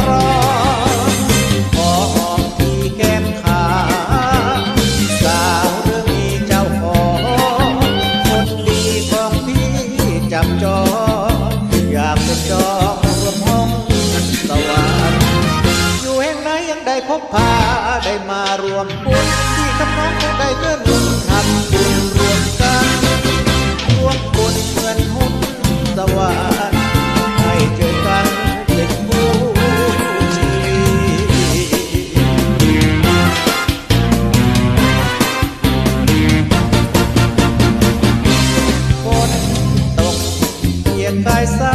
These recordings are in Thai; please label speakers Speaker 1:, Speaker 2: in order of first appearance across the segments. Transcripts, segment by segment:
Speaker 1: คอออมที่แก้มขาสาวเรื่องนี้เจ้าขอคนดีของพี่จับจองอยากเป็จองรวมห้องสวรรค์อยู่แห่งไหนยังได้พบพาได้มารวมบุญที่คำน้องได้เกื้หนุน faz sair.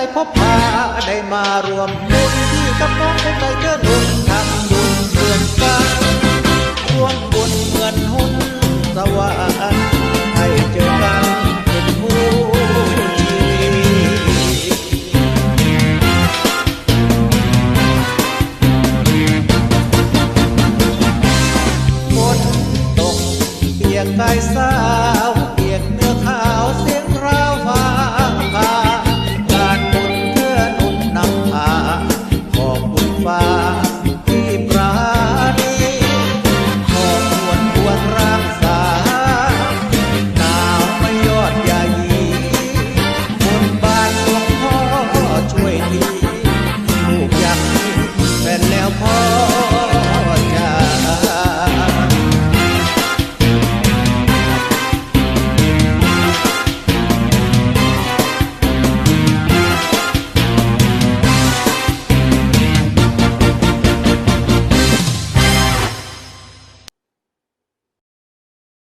Speaker 1: ได้พบพาได้มารวมบุญที่กับน้องเป็นใรเดินุญทำบุญเพื่อนกันร่วงบุญเหมือนหุ่นสวรรค์ให้เจอกันเป็นผู้ฝนตกเปียกกายสาว sofá